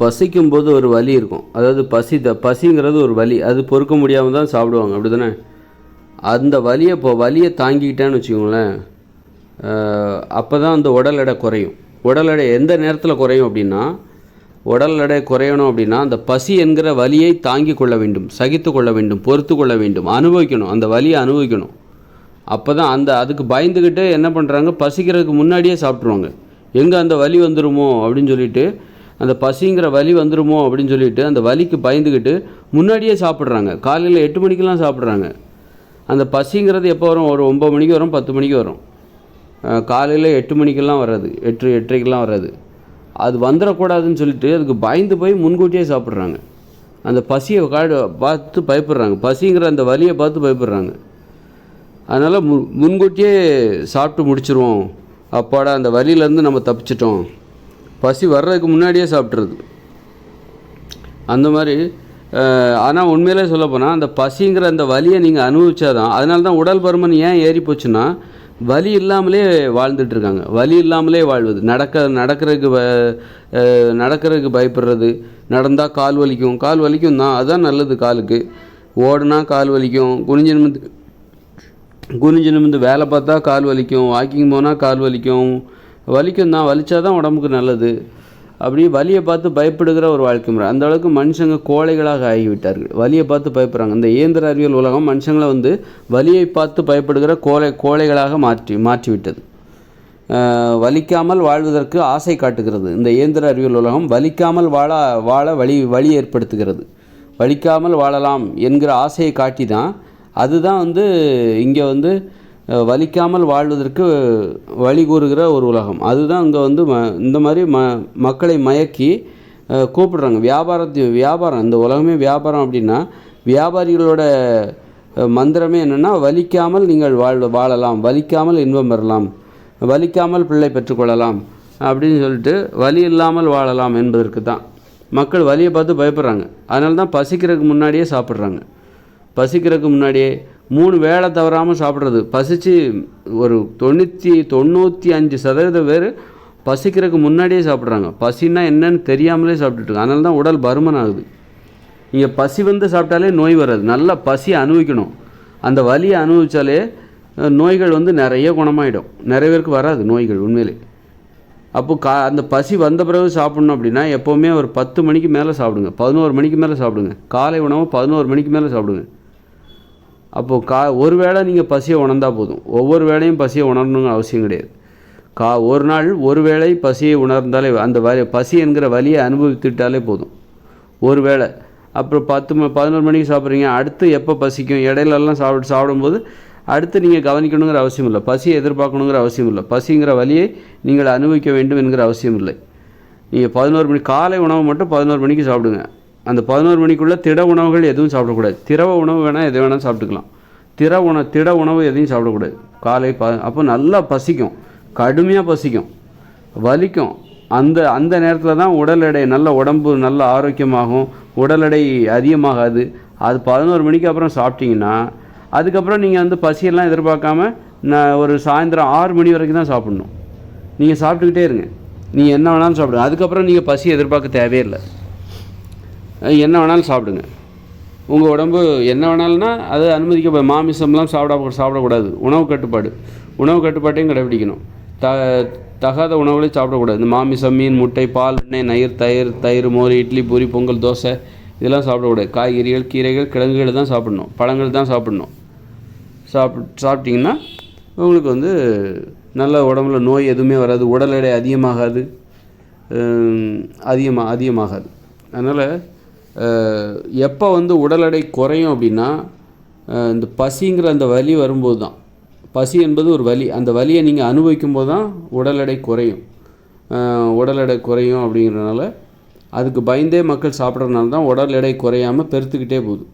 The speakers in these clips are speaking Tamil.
பசிக்கும் போது ஒரு வலி இருக்கும். அதாவது பசி த பசிங்கிறது ஒரு வலி. அது பொறுக்க முடியாமல் தான் சாப்பிடுவாங்க. அப்படி தானே அந்த வலியை இப்போ வலியை தாங்கிக்கிட்டேன்னு வச்சுக்கோங்களேன். அப்போ தான் அந்த உடல் எடை குறையும். உடல் எடை எந்த நேரத்தில் குறையும் அப்படின்னா உடல் எடை குறையணும் அப்படின்னா அந்த பசி என்கிற வலியை தாங்கி கொள்ள வேண்டும். சகித்து கொள்ள வேண்டும். பொறுத்து கொள்ள வேண்டும். அனுபவிக்கணும். அந்த வலியை அனுபவிக்கணும். அப்போ தான் அந்த அதுக்கு பயந்துக்கிட்டு என்ன பண்ணுறாங்க பசிக்கிறதுக்கு முன்னாடியே சாப்பிட்ருவாங்க எங்கே அந்த வலி வந்துருமோ அப்படின்னு சொல்லிட்டு அந்த பசிங்கிற வலி வந்துருமோ அப்படின்னு சொல்லிட்டு அந்த வலிக்கு பயந்துக்கிட்டு முன்னாடியே சாப்பிட்றாங்க. காலையில் எட்டு மணிக்கெல்லாம் சாப்பிட்றாங்க. அந்த பசிங்கிறது எப்போ வரும்? ஒரு ஒம்பது மணிக்கு வரும் பத்து மணிக்கு வரும். காலையில் எட்டு மணிக்கெல்லாம் வராது எட்டு எட்டரைக்கெல்லாம் வராது அது வந்துடக்கூடாதுன்னு சொல்லிட்டு அதுக்கு பயந்து போய் முன்கூட்டியே சாப்பிட்றாங்க. அந்த பசியை காடு பார்த்து பயப்படுறாங்க. பசிங்கிற அந்த வலியை பார்த்து பயப்படுறாங்க. அதனால் மு முன்கூட்டியே சாப்பிட்டு முடிச்சிருவோம். அப்பாடா அந்த வலியிலேருந்து நம்ம தப்பிச்சிட்டோம். பசி வர்றதுக்கு முன்னாடியே சாப்பிட்றது அந்த மாதிரி ஆனால் உண்மையிலே சொல்லப்போனால் அந்த பசிங்கிற அந்த வலியை நீங்கள் அனுபவிச்சாதான் அதனால தான் உடல் பருமன் ஏன் ஏறி போச்சுன்னா வலி இல்லாமலே வாழ்ந்துட்டுருக்காங்க. வலி இல்லாமலே வாழ்வது. நடக்க நடக்கிறதுக்கு நடக்கிறதுக்கு பயப்படுறது. நடந்தால் கால் வலிக்கும். கால் வலிக்கும் தான் அதுதான் நல்லது காலுக்கு. ஓடுனா கால் வலிக்கும். குனிஞ்சு நிமிந்து குனிஞ்சு நிமிந்து வேலை பார்த்தா கால் வலிக்கும். வாக்கிங் போனால் கால் வலிக்கும். வலிக்கும் தான் வலிச்சா தான் உடம்புக்கு நல்லது. அப்படி வலியை பார்த்து பயப்படுகிற ஒரு வாழ்க்கை முறை. அந்த அளவுக்கு மனுஷங்க கோழைகளாக ஆகிவிட்டார்கள். வலியை பார்த்து பயப்படுறாங்க. இந்த இயந்திர அறிவியல் உலகம் மனுஷங்களை வந்து வலியை பார்த்து பயப்படுகிற கோழை கோழைகளாக மாற்றி மாற்றிவிட்டது. வலிக்காமல் வாழ்வதற்கு ஆசை காட்டுகிறது. இந்த இயந்திர அறிவியல் உலகம் வலிக்காமல் வாழ வாழ வழி வழி ஏற்படுத்துகிறது. வலிக்காமல் வாழலாம் என்கிற ஆசையை காட்டி தான் அதுதான் வந்து இங்கே வந்து வலிக்காமல் வாழ்வதற்கு வழி கூறுகிற ஒரு உலகம். அதுதான் இங்கே வந்து ம இந்த மாதிரி ம மக்களை மயக்கி கூப்பிடுறாங்க. வியாபாரத்தை வியாபாரம். இந்த உலகமே வியாபாரம் அப்படின்னா வியாபாரிகளோட மந்திரமே என்னென்னா வலிக்காமல் நீங்கள் வாழ் வாழலாம். வலிக்காமல் இன்பம் பெறலாம். வலிக்காமல் பிள்ளை பெற்றுக்கொள்ளலாம். அப்படின்னு சொல்லிட்டு வலி இல்லாமல் வாழலாம் என்பதற்கு தான். மக்கள் வலியை பார்த்து பயப்படுறாங்க. அதனால தான் பசிக்கிறதுக்கு முன்னாடியே சாப்பிட்றாங்க. பசிக்கிறதுக்கு முன்னாடியே மூணு வேலை தவறாமல் சாப்பிட்றது. பசிச்சு ஒரு தொண்ணூற்றி தொண்ணூற்றி அஞ்சு சதவீதம் பேர் பசிக்கிறதுக்கு முன்னாடியே சாப்பிட்றாங்க. பசின்னா என்னன்னு தெரியாமலே சாப்பிட்டுட்டு அதனால தான் உடல் பருமன் ஆகுது இங்கே பசி வந்து சாப்பிட்டாலே நோய் வராது. நல்லா பசி அனுபவிக்கணும். அந்த வலியை அனுபவித்தாலே நோய்கள் வந்து நிறைய குணமாயிடும். நிறைய பேருக்கு வராது நோய்கள் உண்மையிலே. அப்போ கா அந்த பசி வந்த பிறகு சாப்பிட்ணும் அப்படின்னா எப்போவுமே ஒரு பத்து மணிக்கு மேலே சாப்பிடுங்க. பதினோரு மணிக்கு மேலே சாப்பிடுங்க. காலை உணவு பதினோரு மணிக்கு மேலே சாப்பிடுங்க. அப்போது கா ஒரு வேளை நீங்கள் பசியை உணர்ந்தால் போதும். ஒவ்வொரு வேளையும் பசியை உணரணுங்க அவசியம் கிடையாது. கா ஒரு நாள் ஒரு வேளை பசியை உணர்ந்தாலே அந்த வலி பசி என்கிற வலியை அனுபவித்துட்டாலே போதும். ஒரு வேளை. அப்புறம் பத்து ம பதினோரு மணிக்கு சாப்பிட்றீங்க அடுத்து எப்போ பசிக்கும் இடையிலெல்லாம் சாப்பிட்டு சாப்பிடும்போது அடுத்து நீங்கள் கவனிக்கணுங்கிற அவசியம் இல்லை. பசியை எதிர்பார்க்கணுங்கிற அவசியம் இல்லை. பசிங்கிற வழியை நீங்கள் அனுபவிக்க வேண்டும் என்கிற அவசியம் இல்லை. நீங்கள் பதினோரு மணி காலை உணவு மட்டும் பதினோரு மணிக்கு சாப்பிடுங்க. அந்த பதினோரு மணிக்குள்ளே திட உணவுகள் எதுவும் சாப்பிடக்கூடாது. திரவ உணவு வேணால் எது வேணால் சாப்பிட்டுக்கலாம். திர உணவு திட உணவு எதையும் சாப்பிடக்கூடாது. காலை ப அப்போ நல்லா பசிக்கும். கடுமையாக பசிக்கும். வலிக்கும். அந்த அந்த நேரத்தில் தான் உடல் எடை நல்ல உடம்பு நல்ல ஆரோக்கியமாகும். உடல் எடை அதிகமாகாது. அது பதினோரு மணிக்கு அப்புறம் சாப்பிட்டீங்கன்னா அதுக்கப்புறம் நீங்கள் வந்து பசியெல்லாம் எதிர்பார்க்காம நான் ஒரு சாயந்தரம் ஆறு மணி வரைக்கும் தான் சாப்பிட்ணும். நீங்கள் சாப்பிட்டுக்கிட்டே இருங்க. நீங்கள் என்ன வேணாலும் சாப்பிடுங்க. அதுக்கப்புறம் நீங்கள் பசி எதிர்பார்க்க தேவையில்லை என்ன வேணாலும் சாப்பிடுங்க. உங்கள் உடம்பு என்ன வேணாலும்னா அது அனுமதிக்க மாமிசம்லாம் சாப்பிட சாப்பிடக்கூடாது. உணவு கட்டுப்பாடு. உணவு கட்டுப்பாட்டையும் கடைபிடிக்கணும் த தகாத உணவுகளையும் சாப்பிடக்கூடாது. இந்த மாமிசம் மீன் முட்டை பால் எண்ணெய் நயிர் தயிர் தயிர் மோர் இட்லி பூரி பொங்கல் தோசை இதெல்லாம் சாப்பிடக்கூடாது. காய்கறிகள் கீரைகள் கிழங்குகள் தான் சாப்பிடணும். பழங்கள் தான் சாப்பிடணும். சாப்பிட் சாப்பிட்டிங்கன்னா உங்களுக்கு வந்து நல்ல உடம்புல நோய் எதுவுமே வராது. உடல் எடை அதிகமாகாது. அதிகமாக அதிகமாகாது. அதனால் எப்போ வந்து உடல் எடை குறையும் அப்படின்னா இந்த பசிங்கிற அந்த வலி வரும்போது தான் பசி என்பது ஒரு வலி. அந்த வலியை நீங்கள் அனுபவிக்கும் போது தான் உடல் எடை குறையும். உடல் எடை குறையும் அப்படிங்கிறனால அதுக்கு பயந்தே மக்கள் சாப்பிட்றதுனால தான் உடல் எடை குறையாமல் பெருத்துக்கிட்டே போகுது.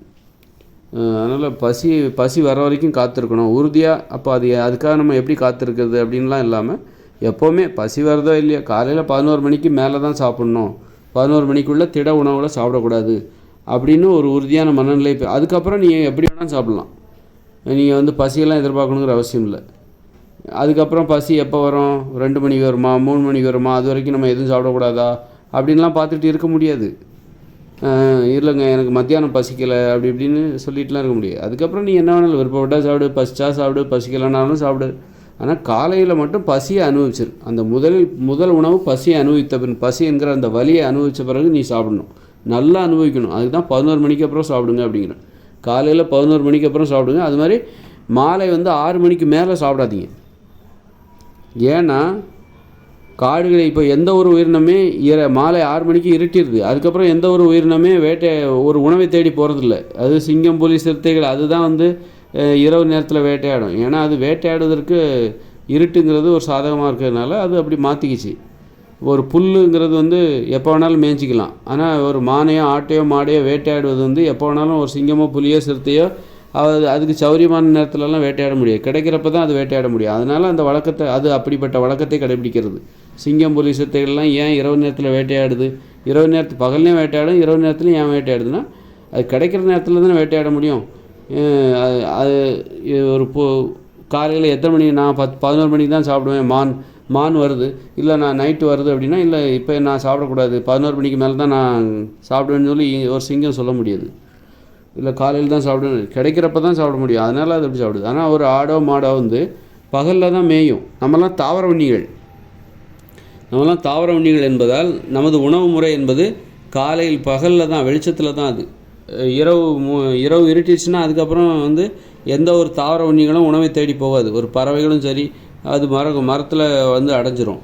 அதனால் பசி பசி வர வரைக்கும் காத்திருக்கணும். உறுதியாக அப்போ அது அதுக்காக நம்ம எப்படி காத்திருக்கிறது அப்படின்லாம் இல்லாமல் எப்போவுமே பசி வருதோ இல்லையோ காலையில் பதினோரு மணிக்கு மேலே தான் சாப்பிட்ணும். பதினோரு மணிக்குள்ளே திட உணவுகளை சாப்பிடக்கூடாது அப்படின்னு ஒரு உறுதியான மனநிலை அதுக்கப்புறம் நீங்கள் எப்படி வேணாலும் சாப்பிட்லாம். நீங்கள் வந்து பசியெல்லாம் எதிர்பார்க்கணுங்கிற அவசியம் இல்லை. அதுக்கப்புறம் பசி எப்போ வரும்? ரெண்டு மணிக்கு வருமா? மூணு மணிக்கு வருமா? அது வரைக்கும் நம்ம எதுவும் சாப்பிடக்கூடாதா? அப்படின்லாம் பார்த்துட்டு இருக்க முடியாது. இல்லைங்க எனக்கு மத்தியானம் பசிக்கலை அப்படி இப்படின்னு சொல்லிட்டுலாம் இருக்க முடியாது. அதுக்கப்புறம் நீ என்ன வேணாலும் விருப்பப்பட்டால் சாப்பிடு பசிச்சா சாப்பிடு பசிக்கலைனாலும் சாப்பிடு. ஆனால் காலையில் மட்டும் பசியை அனுபவிச்சிரு. அந்த முதலில் முதல் உணவு பசியை அனுபவித்த பின் பசி என்கிற அந்த வலியை அனுபவித்த பிறகு நீ சாப்பிடணும். நல்லா அனுபவிக்கணும். அதுக்கு தான் பதினோரு மணிக்கு அப்புறம் சாப்பிடுங்க அப்படிங்கிறேன். காலையில் பதினோரு மணிக்கு அப்புறம் சாப்பிடுங்க. அது மாதிரி மாலை வந்து ஆறு மணிக்கு மேலே சாப்பிடாதீங்க. ஏன்னா காடுகளை இப்போ எந்த ஒரு உயிரினமே இர மாலை ஆறு மணிக்கு இருட்டிடுது அதுக்கப்புறம் எந்த ஒரு உயிரினமே வேட்டை ஒரு உணவை தேடி போகிறதில்ல அது சிங்கம் புலி சிறுத்தைகள் அதுதான் வந்து இரவு நேரத்தில் வேட்டையாடும். ஏன்னா அது வேட்டையாடுவதற்கு இருட்டுங்கிறது ஒரு சாதகமாக இருக்கிறதுனால அது அப்படி மாற்றிக்கிச்சு ஒரு புல்லுங்கிறது வந்து எப்போ வேணாலும் மேய்ச்சிக்கலாம் ஆனால் ஒரு மானையோ ஆட்டையோ மாடையோ வேட்டையாடுவது வந்து எப்போ வேணாலும் ஒரு சிங்கமோ புலியோ சிறுத்தையோ அது அதுக்கு சௌரியமான நேரத்துலலாம் வேட்டையாட முடியாது. கிடைக்கிறப்ப தான் அது வேட்டையாட முடியும். அதனால் அந்த வழக்கத்தை அது அப்படிப்பட்ட வழக்கத்தை கடைபிடிக்கிறது. சிங்கம் புலி சிறுத்தைகள்லாம் ஏன் இரவு நேரத்தில் வேட்டையாடுது? இரவு நேரத்து பகல்லையும் வேட்டையாடும் இரவு நேரத்துலையும் ஏன் வேட்டையாடுதுன்னா அது கிடைக்கிற நேரத்தில் தானே வேட்டையாட முடியும். அது அது ஒரு போ காலையில் எத்தனை மணிக்கு நான் பத் பதினோரு மணிக்கு தான் சாப்பிடுவேன். மான் மான் வருது. இல்லை நான் நைட்டு வருது அப்படின்னா இல்லை இப்போ நான் சாப்பிடக்கூடாது. பதினோரு மணிக்கு மேலே தான் நான் சாப்பிடுவேன்னு சொல்லி ஒரு சிங்கம் சொல்ல முடியாது. இல்லை காலையில் தான் சாப்பிடுவேன். கிடைக்கிறப்ப தான் சாப்பிட முடியும். அதனால் அது அப்படி சாப்பிடுது. ஆனால் ஒரு ஆடோ மாடோ வந்து பகலில் தான் மேயும். நம்மலாம் தாவர உண்ணிகள். நம்மலாம் தாவர உண்ணிகள் என்பதால் நமது உணவு முறை என்பது காலையில் பகலில் தான் வெளிச்சத்தில் தான் அது. இரவு மு- இரவு இருட்டிடுச்சுன்னா அதுக்கப்புறம் வந்து எந்த ஒரு தாவர உண்ணிகளும் உணவை தேடி போகாது. ஒரு பறவைகளும் சரி அது மர மரத்தில் வந்து அடைஞ்சிரும்.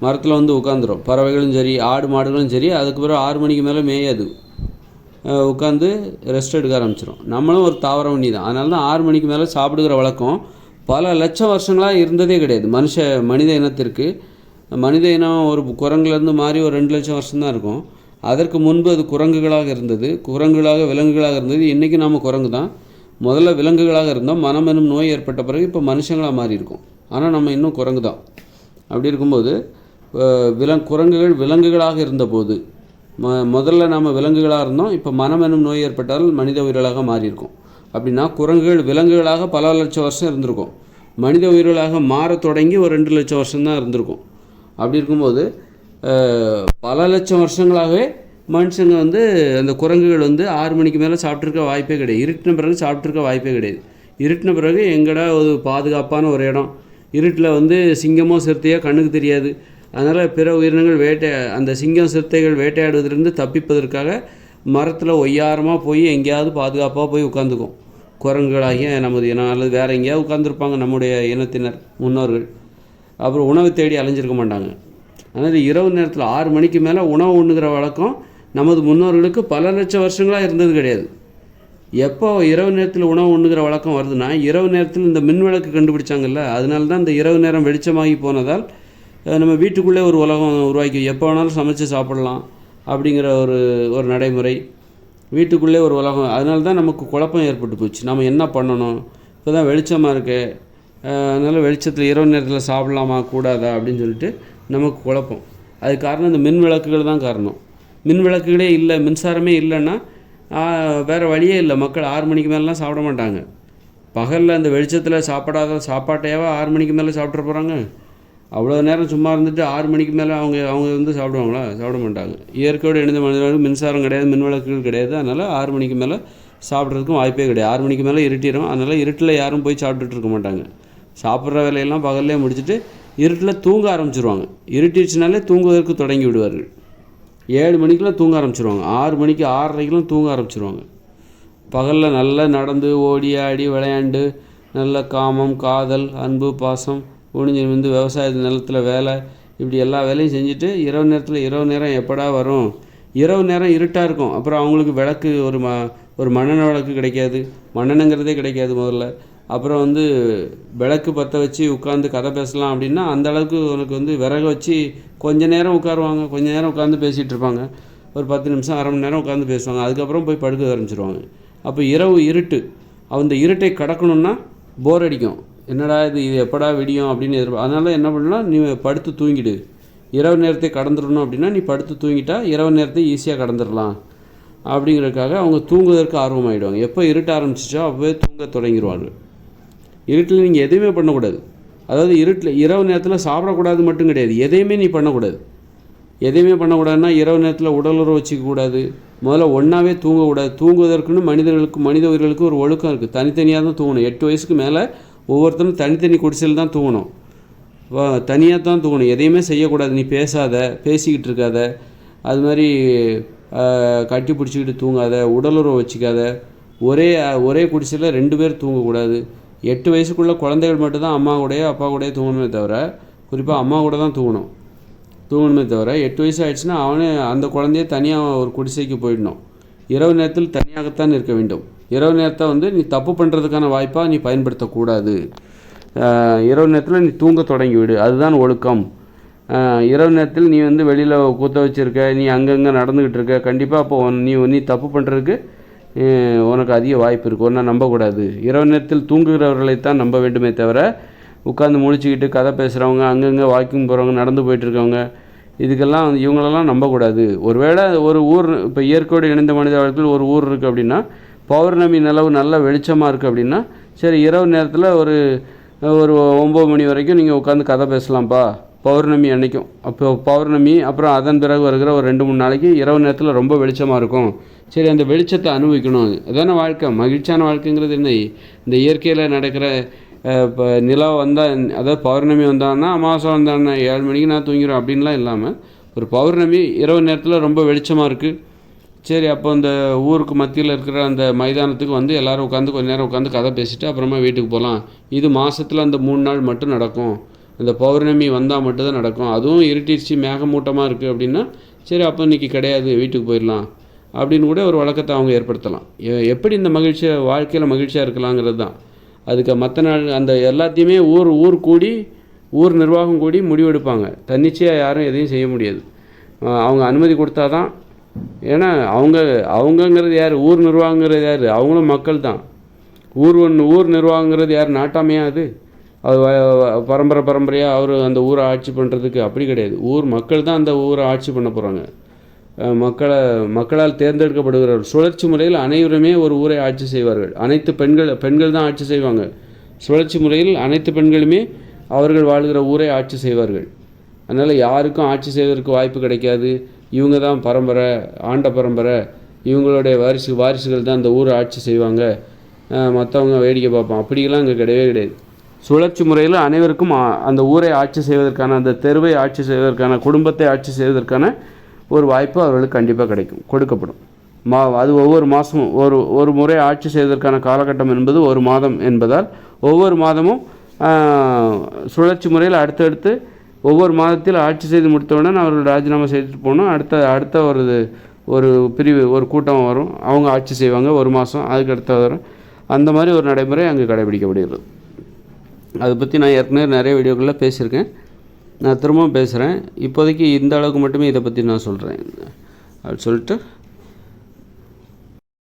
மரத்தில் வந்து உட்காந்துரும் பறவைகளும் சரி ஆடு மாடுகளும் சரி அதுக்கு பிறகு ஆறு மணிக்கு மேலே மேயாது. உட்காந்து ரெஸ்ட் எடுக்க ஆரம்பிச்சிடும் நம்மளும் ஒரு தாவர உண்ணி தான். அதனால தான் ஆறு மணிக்கு மேலே சாப்பிடுகிற வழக்கம். பல லட்சம் வருஷங்களாக இருந்ததே கிடையாது. மனுஷ மனித இனத்திற்கு. மனித இனம் ஒரு குரங்குலேருந்து மாறி ஒரு ரெண்டு லட்சம் வருஷம்தான் இருக்கும். அதற்கு முன்பு அது குரங்குகளாக இருந்தது. குரங்குகளாக விலங்குகளாக இருந்தது. இன்றைக்கி நாம் குரங்கு தான். முதல்ல விலங்குகளாக இருந்தோம். மனம் எனும் நோய் ஏற்பட்ட பிறகு இப்போ மனுஷங்களாக மாறி இருக்கோம். ஆனால் நம்ம இன்னும் குரங்கு தான். அப்படி இருக்கும்போது விலங் குரங்குகள் விலங்குகளாக இருந்தபோது ம முதல்ல நாம் விலங்குகளாக இருந்தோம். இப்போ மனம் எனும் நோய் ஏற்பட்டால் மனித உயிர்களாக மாறியிருக்கோம் அப்படின்னா குரங்குகள் விலங்குகளாக பல லட்சம் வருஷம் இருந்திருக்கும். மனித உயிர்களாக மாறத் தொடங்கி ஒரு ரெண்டு லட்சம் வருஷம்தான் இருந்திருக்கும். அப்படி இருக்கும்போது பல லட்சம் வருஷங்களாகவே மனுஷங்க வந்து அந்த குரங்குகள் வந்து ஆறு மணிக்கு மேலே சாப்பிட்ருக்க வாய்ப்பே கிடையாது. இருட்டின பிறகு சாப்பிட்ருக்க வாய்ப்பே கிடையாது. இருட்டின பிறகு எங்கடா ஒரு பாதுகாப்பான ஒரு இடம். இருட்டில் வந்து சிங்கமோ சிறுத்தையோ கண்ணுக்கு தெரியாது. அதனால் பிற உயிரினங்கள் வேட்டை அந்த சிங்கம் சிறுத்தைகள் வேட்டையாடுவதிலிருந்து தப்பிப்பதற்காக மரத்தில் ஒய்யாரமாக போய் எங்கேயாவது பாதுகாப்பாக போய் உட்காந்துக்கும். குரங்குகளாகிய நமது இனம் அல்லது வேறு எங்கேயாவது உட்காந்துருப்பாங்க நம்முடைய இனத்தினர் முன்னோர்கள். அப்புறம் உணவு தேடி அலைஞ்சிருக்க மாட்டாங்க. அதனால் இரவு நேரத்தில் ஆறு மணிக்கு மேலே உணவு உண்ணுகிற வழக்கம் நமது முன்னோர்களுக்கு பல லட்சம் வருஷங்களாக இருந்தது கிடையாது. எப்போ இரவு நேரத்தில் உணவு உண்ணுகிற வழக்கம் வருதுன்னா இரவு நேரத்தில் இந்த மின் விளக்கு கண்டுபிடிச்சாங்கல்ல அதனால தான் இந்த இரவு நேரம் வெளிச்சமாகி போனதால் நம்ம வீட்டுக்குள்ளே ஒரு உலகம் உருவாக்கி எப்போ வேணாலும் சமைச்சு சாப்பிடலாம் அப்படிங்கிற ஒரு ஒரு நடைமுறை. வீட்டுக்குள்ளே ஒரு உலகம் அதனால தான் நமக்கு குழப்பம் ஏற்பட்டு போச்சு. நம்ம என்ன பண்ணணும்? இப்போ தான் வெளிச்சமாக இருக்குது அதனால் வெளிச்சத்தில் இரவு நேரத்தில் சாப்பிட்லாமா கூடாதா அப்படின்னு சொல்லிட்டு நமக்கு குழப்பம். அது காரணம் இந்த மின் விளக்குகள் தான் காரணம். மின் விளக்குகளே இல்லை மின்சாரமே இல்லைன்னா வேறு வழியே இல்லை. மக்கள் ஆறு மணிக்கு மேலாம் சாப்பிட மாட்டாங்க. பகலில் அந்த வெளிச்சத்தில் சாப்பிடாத சாப்பாட்டையாவா ஆறு மணிக்கு மேலே சாப்பிட்ற போகிறாங்க அவ்வளோ நேரம் சும்மா இருந்துட்டு ஆறு மணிக்கு மேலே அவங்க அவங்க வந்து சாப்பிடுவாங்களா? சாப்பிட மாட்டாங்க. இயற்கையோடு எழுந்த மனிதர்களுக்கு மின்சாரம் கிடையாது மின் விளக்குகள் கிடையாது. அதனால் ஆறு மணிக்கு மேலே சாப்பிட்றதுக்கும் வாய்ப்பே கிடையாது. ஆறு மணிக்கு மேலே இருட்டிடும். அதனால் இருட்டில் யாரும் போய் சாப்பிட்டுட்டு இருக்க மாட்டாங்க. சாப்பிட்ற வேலையெல்லாம் பகல்லே முடிச்சுட்டு இருட்டில் தூங்க ஆரம்பிச்சிருவாங்க. இருட்டிடுச்சுனாலே தூங்குவதற்கு தொடங்கி விடுவார்கள். ஏழு மணிக்கெலாம் தூங்க ஆரம்பிச்சிருவாங்க. ஆறு மணிக்கு ஆறரைக்கெலாம் தூங்க ஆரம்பிச்சிருவாங்க. பகலில் நல்லா நடந்து ஓடி ஆடி விளையாண்டு நல்ல காமம் காதல் அன்பு பாசம் குனிஞ்சு வந்து விவசாய நிலத்தில் வேலை இப்படி எல்லா வேலையும் செஞ்சுட்டு இரவு நேரத்தில் இரவு நேரம் எப்படா வரும்? இரவு நேரம் இருட்டாக இருக்கும். அப்புறம் அவங்களுக்கு விளக்கு ஒரு ம ஒரு மன்னன விளக்கு கிடைக்காது. மண்ணெண்ணங்கிறதே கிடைக்காது முதல்ல. அப்புறம் வந்து விளக்கு பற்ற வச்சு உட்காந்து கதை பேசலாம் அப்படின்னா அந்த அளவுக்கு உனக்கு வந்து விறகு வச்சு கொஞ்ச நேரம் உட்காருவாங்க. கொஞ்ச நேரம் உட்காந்து பேசிகிட்டு இருப்பாங்க. ஒரு பத்து நிமிஷம் அரை மணி நேரம் உட்காந்து பேசுவாங்க. அதுக்கப்புறம் போய் படுக்க ஆரம்பிச்சிருவாங்க. அப்போ இரவு இருட்டு. அந்த இருட்டை கடக்கணும்னா போர் அடிக்கும். என்னடா இது இது எப்படா விடியும் அப்படின்னு எதிர்ப்பு அதனால் என்ன பண்ணலாம் நீ படுத்து தூங்கிடு. இரவு நேரத்தை கடந்துடணும் அப்படின்னா நீ படுத்து தூங்கிட்டா இரவு நேரத்தை ஈஸியாக கடந்துடலாம். அப்படிங்கிறதுக்காக அவங்க தூங்குவதற்கு ஆர்வமாயிடுவாங்க. எப்போ இருட்ட ஆரம்பிச்சிச்சோ அப்போவே தூங்க தொடங்கிடுவாங்க இருட்டில் நீங்கள் எதுவுமே பண்ணக்கூடாது. அதாவது இருட்டில் இரவு நேரத்தில் சாப்பிடக்கூடாது மட்டும் கிடையாது. எதையுமே நீ பண்ணக்கூடாது. எதையுமே பண்ணக்கூடாதுன்னா இரவு நேரத்தில் உடலுறவு வச்சுக்கக்கூடாது. முதல்ல ஒன்றாவே தூங்கக்கூடாது. தூங்குவதற்குன்னு மனிதர்களுக்கு மனித உயிர்களுக்கு ஒரு ஒழுக்கம் இருக்குது தனித்தனியாக தான் தூங்கணும். எட்டு வயசுக்கு மேலே ஒவ்வொருத்தரும் தனித்தனி குடிசையில் தான் தூங்கணும். தனியாக தான் தூங்கணும். எதையுமே செய்யக்கூடாது. நீ பேசாத பேசிக்கிட்டு இருக்காத. அது மாதிரி கட்டி பிடிச்சிக்கிட்டு தூங்காத உடலுறவு வச்சுக்காத. ஒரே ஒரே குடிசையில் ரெண்டு பேர் தூங்கக்கூடாது. எட்டு வயசுக்குள்ள குழந்தைகள் மட்டும்தான் அம்மா கூடயோ அப்பா கூடயோ தூங்கணுமே தவிர குறிப்பாக அம்மா கூட தான் தூங்கணும். தூங்கணுமே தவிர எட்டு வயசு ஆயிடுச்சுன்னா அவனே அந்த குழந்தைய தனியாக ஒரு குடிசைக்கு போயிடணும். இரவு நேரத்தில் தனியாகத்தான் இருக்க வேண்டும். இரவு நேரத்தை வந்து நீ தப்பு பண்ணுறதுக்கான வாய்ப்பாக நீ பயன்படுத்தக்கூடாது. இரவு நேரத்தில் நீ தூங்க தொடங்கிவிடு. அதுதான் ஒழுக்கம். இரவு நேரத்தில் நீ வந்து வெளியில் குத்த வச்சிருக்க நீ அங்கங்கே நடந்துக்கிட்டு இருக்க கண்டிப்பாக அப்போ நீ நீ தப்பு பண்ணுறதுக்கு உனக்கு அதிக வாய்ப்பு இருக்குது ஒன்றா நம்பக்கூடாது. இரவு நேரத்தில் தூங்குகிறவர்களைத்தான் நம்ப வேண்டுமே தவிர உட்காந்து முழிச்சுக்கிட்டு கதை பேசுகிறவங்க அங்கங்கே வாக்கிங் போகிறவங்க நடந்து போயிட்டு இருக்கவங்க இதுக்கெல்லாம் வந்து இவங்களெல்லாம் நம்பக்கூடாது. ஒருவேளை ஒரு ஊர் இப்போ இயற்கையோடு இணைந்த மனித வாழ்க்கையில் ஒரு ஊர் இருக்குது அப்படின்னா பௌர்ணமி நிலவு நல்ல வெளிச்சமாக இருக்குது அப்படின்னா சரி இரவு நேரத்தில் ஒரு ஒரு ஒம்பது மணி வரைக்கும் நீங்கள் உட்காந்து கதை பேசலாம்ப்பா. பௌர்ணமி அன்னைக்கும். அப்போ பௌர்ணமி அப்புறம் அதன் பிறகு வருகிற ஒரு ரெண்டு மூணு நாளைக்கு இரவு நேரத்தில் ரொம்ப வெளிச்சமாக இருக்கும். சரி அந்த வெளிச்சத்தை அனுபவிக்கணும். அதான வாழ்க்கை. மகிழ்ச்சியான வாழ்க்கைங்கிறது என்ன இந்த இயற்கையில் நடக்கிற இப்போ நிலா வந்தால் அதாவது பௌர்ணமி வந்தான்னா அமாவாசை வந்தான்னா ஏழு மணிக்கு நான் தூங்கிடும் அப்படின்லாம் இல்லாமல் ஒரு பௌர்ணமி இரவு நேரத்தில் ரொம்ப வெளிச்சமாக இருக்குது சரி அப்போ அந்த ஊருக்கு மத்தியில் இருக்கிற அந்த மைதானத்துக்கு வந்து எல்லோரும் உட்காந்து கொஞ்ச நேரம் உட்காந்து கதை பேசிட்டு அப்புறமா வீட்டுக்கு போகலாம் இது மாதத்தில் அந்த மூணு நாள் மட்டும் நடக்கும். அந்த பௌர்ணமி வந்தால் மட்டும்தான் நடக்கும். அதுவும் இருட்டிடுச்சு மேகமூட்டமாக இருக்குது அப்படின்னா சரி அப்போ இன்னைக்கு கிடையாது வீட்டுக்கு போயிடலாம் அப்படின்னு கூட ஒரு வழக்கத்தை அவங்க ஏற்படுத்தலாம். எப்படி இந்த மகிழ்ச்சியை வாழ்க்கையில் மகிழ்ச்சியாக இருக்கலாங்கிறது தான். அதுக்கு மற்ற நாள் அந்த எல்லாத்தையுமே ஊர் ஊர் கூடி ஊர் நிர்வாகம் கூடி முடிவெடுப்பாங்க தன்னிச்சையாக யாரும் எதையும் செய்ய முடியாது. அவங்க அனுமதி கொடுத்தா தான் ஏன்னா அவங்க அவங்கங்கிறது யார்? ஊர் நிர்வாகங்கிறது யார்? அவங்களும் மக்கள் தான். ஊர் ஒன்று ஊர் நிர்வாகங்கிறது யார்? நாட்டாமையா அது? அது பரம்பரை பரம்பரையாக அவர் அந்த ஊரை ஆட்சி பண்ணுறதுக்கு அப்படி கிடையாது. ஊர் மக்கள் தான் அந்த ஊரை ஆட்சி பண்ண போகிறாங்க மக்களை மக்களால் தேர்ந்தெடுக்கப்படுகிறவர். சுழற்சி முறையில் அனைவருமே ஒரு ஊரை ஆட்சி செய்வார்கள். அனைத்து பெண்கள் பெண்கள் தான் ஆட்சி செய்வாங்க. சுழற்சி முறையில் அனைத்து பெண்களுமே அவர்கள் வாழ்கிற ஊரை ஆட்சி செய்வார்கள். அதனால் யாருக்கும் ஆட்சி செய்வதற்கு வாய்ப்பு கிடைக்காது. இவங்க தான் பரம்பரை ஆண்ட பரம்பரை. இவங்களுடைய வாரிசு வாரிசுகள் தான் அந்த ஊரை ஆட்சி செய்வாங்க. மற்றவங்க வேடிக்கை பார்ப்போம் அப்படிலாம் இங்கே கிடையவே கிடையாது. சுழற்சி முறையில் அனைவருக்கும் அந்த ஊரை ஆட்சி செய்வதற்கான அந்த தெருவை ஆட்சி செய்வதற்கான குடும்பத்தை ஆட்சி செய்வதற்கான ஒரு வாய்ப்பு அவர்களுக்கு கண்டிப்பாக கிடைக்கும் கொடுக்கப்படும். மா அது ஒவ்வொரு மாதமும் ஒரு ஒரு முறை ஆட்சி செய்வதற்கான காலகட்டம் என்பது ஒரு மாதம் என்பதால் ஒவ்வொரு மாதமும் சுழற்சி முறையில் அடுத்தடுத்து ஒவ்வொரு மாதத்தில் ஆட்சி செய்து முடித்தவுடன் அவர்கள் ராஜினாமா செய்துட்டு போகணும். அடுத்த அடுத்த ஒரு ஒரு பிரிவு ஒரு கூட்டம் வரும். அவங்க ஆட்சி செய்வாங்க ஒரு மாதம் அதுக்கு அடுத்த வரும். அந்த மாதிரி ஒரு நடைமுறை அங்கே கடைபிடிக்கப்படுகிறது. அதை பற்றி நான் ஏற்கனவே நிறைய வீடியோக்களில் பேசியிருக்கேன். நான் திரும்பவும் பேசுகிறேன் இப்போதைக்கு இந்த அளவுக்கு மட்டுமே இதை பற்றி நான் சொல்கிறேன் அப்படி சொல்லிட்டு